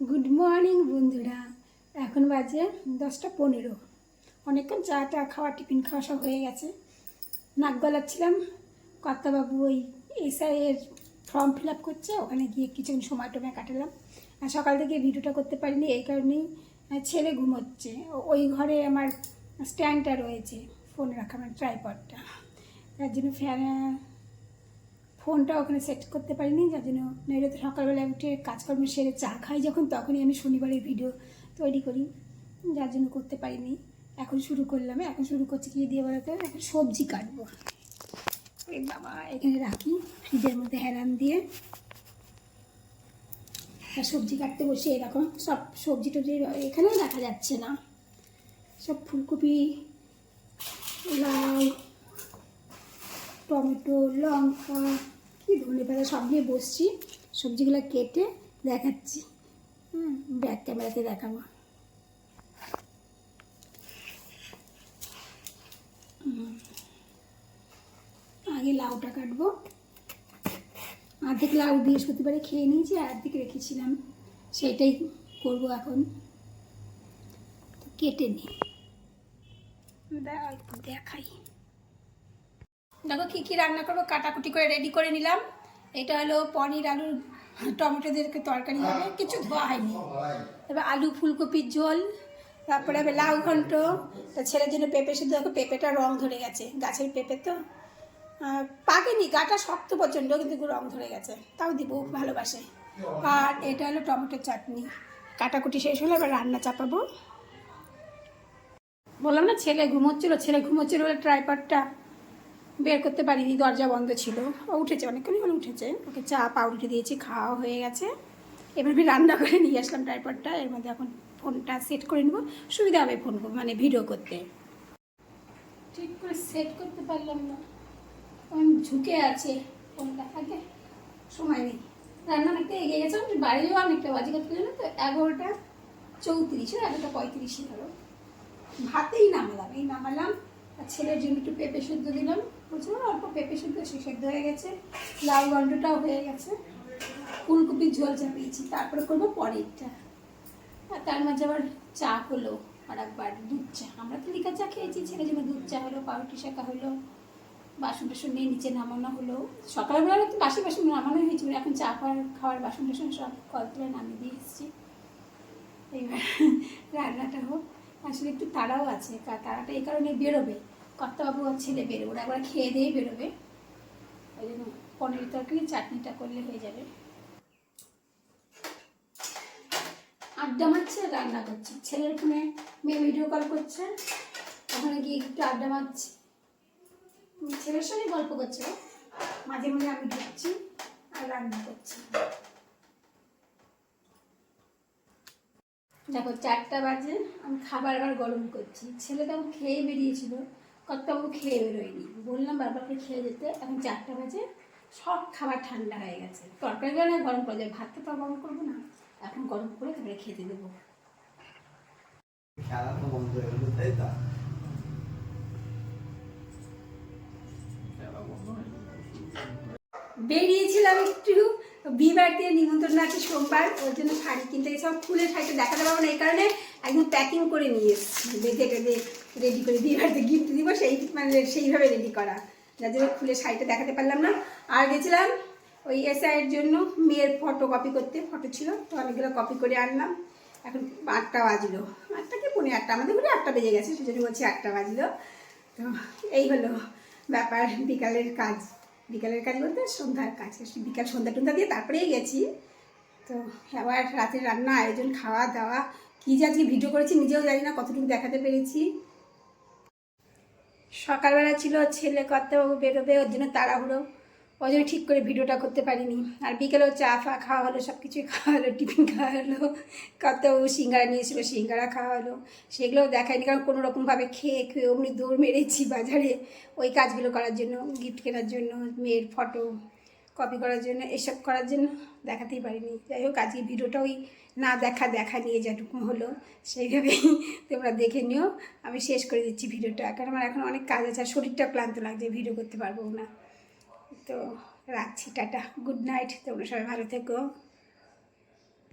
Good morning বন্ধুরা। এখন বাজে দশটা পনেরো। অনেকক্ষণ চা টা খাওয়া, টিফিন খাওয়া সব হয়ে গেছে। নাক গলাচ্ছিলাম। কর্তাবাবু ওই এসআইয়ের ফর্ম ফিল আপ করছে, ওখানে গিয়ে কিছুক্ষণ সময় টময় কাটালাম। আর সকাল থেকে ভিডিওটা করতে পারিনি, এই কারণেই ছেলে ঘুমোচ্ছে। ওই ঘরে আমার স্ট্যান্ডটা রয়েছে ফোন রাখা, আমার ট্রাইপডটা তার জন্য ফ্যান ফোনটা ওখানে সেট করতে পারিনি, যার জন্য নইলে তো সকালবেলা উঠে কাজকর্ম সেরে চা খাই যখন, তখনই আমি শনিবারের ভিডিও তৈরি করি। যার জন্য করতে পারিনি। এখন শুরু করলাম। এখন শুরু করছি কি দিয়ে বলতে? এখন সবজি কাটবো। এই বাবা, এখানে রাখি। ফ্রিজের মধ্যে হেরান দিয়ে আর সবজি কাটতে বসে এরকম। সব সবজি টবজি এখানেও দেখা যাচ্ছে না। সব ফুলকপি, লাউ, টমেটো, লঙ্কা ধনে পাতা সব নিয়ে বসছি, সবজিগুলো কেটে দেখাচ্ছি। হুম, ব্যাক ক্যামেরাতে দেখাবো। আগে লাউটা কাটবো। অর্ধেক লাউ বৃহস্পতিবারে খেয়ে নিয়েছি, আর অর্ধেক রেখেছিলাম। সেটাই করব এখন। কেটে নিই দেখাই। দেখো কী কী রান্না করব? কাটাকুটি করে রেডি করে নিলাম। এটা হলো পনির আলুর টমেটো দিয়ে তরকারি হবে। কিছু ধোয়া হয়নি। এবার আলু ফুলকপির ঝোল তারপরে হবে লাউ ঘন্ট। তা ছেলের জন্য পেঁপে শুধু দেখো পেঁপেটা রং ধরে গেছে গাছের পেঁপে তো। পাকেনি গাটা শক্ত প্রচণ্ড কিন্তু রং ধরে গেছে। তাও দিব ভালোবাসে। আর এটা হলো টমেটোর চাটনি। কাটাকুটি শেষ হলে এবার রান্না চাপাবো। বললাম না ছেলে ঘুমোচ্ছিল ছেলে ঘুমোচ্ছিল বলে ট্রাইপারটা বের করতে পারিনি, দরজা বন্ধ ছিল। ও উঠেছে, অনেকক্ষণই হলে উঠেছে। ওকে চা, পাউরুটি দিয়েছি, খাওয়া হয়ে গেছে। এবার আমি রান্না করে নিয়ে আসলাম ট্রাইপডটা এর মধ্যে এখন ফোনটা সেট করে নেব। সুবিধা হবে ফোন মানে ভিডিও করতে। ঠিক করে সেট করতে পারলাম না। আমি ঝুঁকে আছে ফোনটা আগে সময় নেই। রান্না অনেকটা এগিয়ে গেছে, আমি বাড়ি বাড়িও অনেকটা বাজে করতে জানো তো, এগারোটা চৌত্রিশে, এগারোটা পঁয়ত্রিশে ধরো ভাতেই নামালাম, এই নামালাম ছেলের জন্য একটু পেঁপে সেদ্ধ দিলাম। প্রচুর অল্প পেঁপে সেদ্ধ, সে সেদ্ধ হয়ে গেছে। লাউ গন্ডটাও হয়ে গেছে। ফুলকপির ঝোল চাপিয়েছি, তারপরে করব পরেরটা আর তার মাঝে আবার চা হলো, আর একবার দুধ চা। আমরা তো লিকার চা খেয়েছি ছেলের জন্য দুধ চা হলো, পাউরুটি শাকা হলো, বাসন টাসন নিয়ে নিচে নামানো হলো। সকালবেলা তো বাসি বাসন নামানো হয়েছিল এখন চা খাওয়ার খাওয়ার বাসন টাসন সব কল তুলে নামিয়ে দিয়ে এসেছি। এইবার রান্নাটা হোক। আসলে একটু তাড়াও আছে তাড়াটা এই কারণে বেরোবে। কর্তাবাবু ছেলে বেরোবে একবার খেয়ে দিয়ে বেরোবে। ওই জন্য পনির তরকারি, চাটনিটা করলে হয়ে যাবে। আড্ডা মারছে, রান্না করছে। ছেলের ফোনে মেয়ে ভিডিও কল করছে, ওখানে গিয়ে একটু আড্ডা মারছে। ছেলের সঙ্গে গল্প করছে মাঝে মাঝে আমি ঢুকছি আর রান্না করছি। দেখো, চারটা বাজে, আমি খাবার আবার গরম করছি। ছেলে তখন খেয়ে বেরিয়েছিল। কর্তাবাবু খেয়ে বেরোয়নি। বললাম বারবারকে খেয়ে যেতে। এখন চারটা বাজে সব খাবার ঠান্ডা হয়ে গেছে। তরকারি গেলে গরম করা যায় ভাতটা তো আর গরম করব না। এখন গরম করে তারপরে খেতে দেবো। খেলা তো বন্ধ হয়ে গেল তাই তো? বেরিয়েছিলাম একটু। বিয়ে বাড়িতে নিমন্ত্রণ আছে সোমবার, ওর জন্য শাড়ি কিনতে গেছি। আমার ফুলের শাড়িটা দেখাতে পারব না, এই কারণে একদম প্যাকিং করে নিয়ে এসেছি। বেঁধে টেঁধে রেডি করে বিয়েবাড়িতে গিফট দিব, সেই মানে সেইভাবে রেডি করা। যার জন্য ফুলের শাড়িটা দেখাতে পারলাম না। আর গেছিলাম ওই এসআইয়ের জন্য মেয়ের ফটো কপি করতে ফটো ছিল, তো অনেকগুলো কপি করে আনলাম। এখন আটটা বাজলো। আটটা কি? পনেরো আটটা। আমাদের ঘরে আটটা বেজে গেছে, সেজন্য বলছি আটটা বাজলো। তো এই হলো ব্যাপার বিকালের কাজ। বিকালের কাজ বলতে সন্ধ্যার কাজ। বিকাল সন্ধ্যা টন্ধ্যা দিয়ে তারপরেই গেছি। তো আবার রাতের রান্না, আয়োজন, খাওয়া দাওয়া, কী যে আজকে ভিডিও করেছি নিজেও জানি না, কতটুকু দেখাতে পেরেছি। সকালবেলা ছিল ছেলে কর্তাবাবু বেরোবে, ওর জন্য তাড়াহুড়ো। জন্য ঠিক করে ভিডিওটা করতে পারিনি। আর বিকেলেও চা ফা খাওয়া হলো সব কিছুই খাওয়া হলো, টিফিন খাওয়া হলো কর্তাবাবু সিঙ্গারা নিয়েছিল সিঙ্গারা খাওয়া হলো। সেগুলোও দেখায়নি, কারণ কোনো রকমভাবে খেয়ে খেয়ে অমনি দৌড় মেরেছি বাজারে ওই কাজগুলো করার জন্য গিফট কেনার জন্য, মেয়ের ফটো কপি করার জন্য, এসব করার জন্য দেখাতেই পারিনি। যাই হোক, আজকে ভিডিওটা ওই না দেখা দেখা নিয়ে যেটুকু হলো সেইভাবেই তোমরা দেখে নিও। আমি শেষ করে দিচ্ছি ভিডিওটা, কারণ আমার এখন অনেক কাজ আছে আর শরীরটা ক্লান্ত লাগছে, ভিডিও করতে পারব না। তো রাখছি টাটা। গুড নাইট তোমরা সবাই ভালো থেকো।